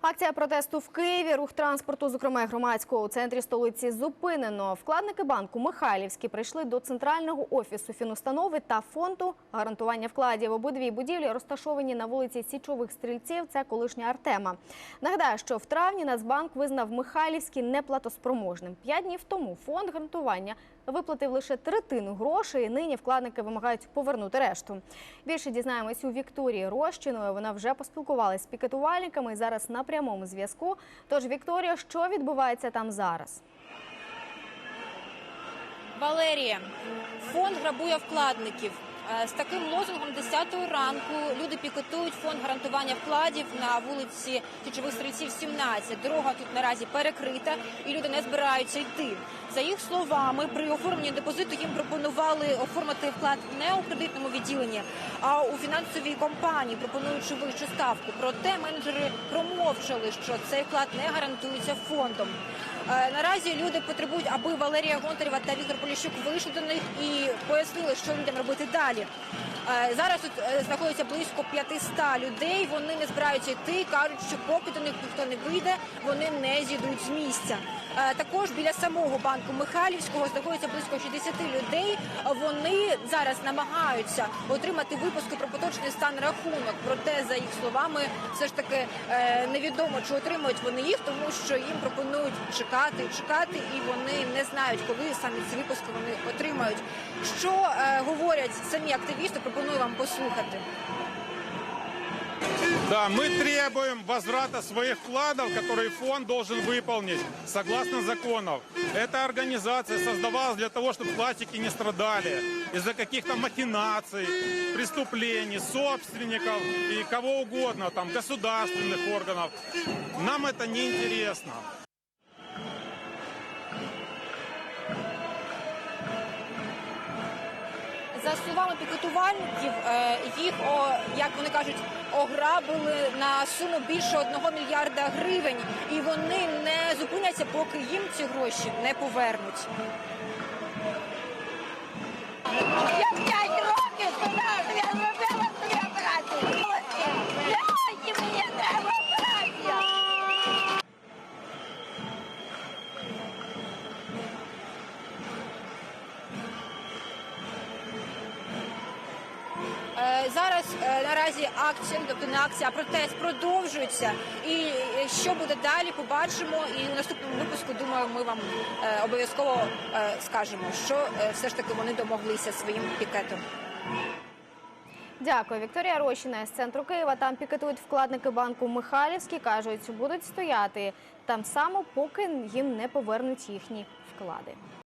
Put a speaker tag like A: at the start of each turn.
A: Акція протесту в Києві, рух транспорту, зокрема громадського у центрі столиці, зупинено. Вкладники банку Михайлівський прийшли до центрального офісу фінустанови та фонду гарантування вкладів. Обидві будівлі розташовані на вулиці Січових стрільців. Це колишня Артема. Нагадаю, що в травні Нацбанк визнав Михайлівський неплатоспроможним. П'ять днів тому фонд гарантування виплатив лише третину грошей. і Нині вкладники вимагають повернути решту. Більше дізнаємось у Вікторії Рощиної. Вона вже поспілкувалася з пікетувальниками і зараз на прямому зв'язку. Тож, Вікторія, що відбувається там зараз?
B: Валерія, фонд грабує вкладників. Е, З таким лозунгом 10 ранку люди пікетують фонд гарантування вкладів на вулиці Січових стрільців 17. Дорога тут наразі перекрита, і люди не збираються йти. За їх словами, при оформленні депозиту їм пропонували оформити вклад не у кредитному відділенні, а у фінансовій компанії, пропонуючи вищу ставку. Проте менеджери промовчали, що цей вклад не гарантується фондом. Е, Наразі люди потребують, аби Валерія Гонтарєва та Віктор Поліщук вийшли до них і пояснили, що людям робити далі. 你。Зараз тут е, знаходиться близько 500 людей. Вони не збираються йти, кажуть, що поки до них ніхто не вийде, вони не зійдуть з місця. Е, Також біля самого банку Михайлівського знаходиться близько 60 людей. Вони зараз намагаються отримати випуску про поточний стан рахунок. Проте, за їх словами, все ж таки е, невідомо, чи отримують вони їх, тому що їм пропонують чекати, чекати, і вони не знають, коли саме ці випуски вони отримають. Що е, говорять самі активісти, пропоную вам послухати.
C: Да, мы требуем возврата своих вкладов, которые фонд должен выполнить согласно законов. Эта организация создавалась для того, чтобы вкладчики не страдали из-за каких-то махинаций, преступлений, собственников и кого угодно, там, государственных органов. Нам это не интересно.
B: За словами пікетувальників, е, їх, як вони кажуть, ограбили на суму більше одного мільярда гривень, і вони не зупиняться, поки їм ці гроші не повернуть.
D: Я п'ять років
B: Зараз е, наразі акція, тобто не акція, а протест продовжується. І е, що буде далі, побачимо. І у наступному випуску, думаю, ми вам е, обов'язково скажемо, що все ж таки вони домоглися своїм пікетом.
A: Дякую, Вікторія Рощина з центру Києва. Там пікетують вкладники банку Михайлівський. кажуть, будуть стояти там само, поки їм не повернуть їхні вклади.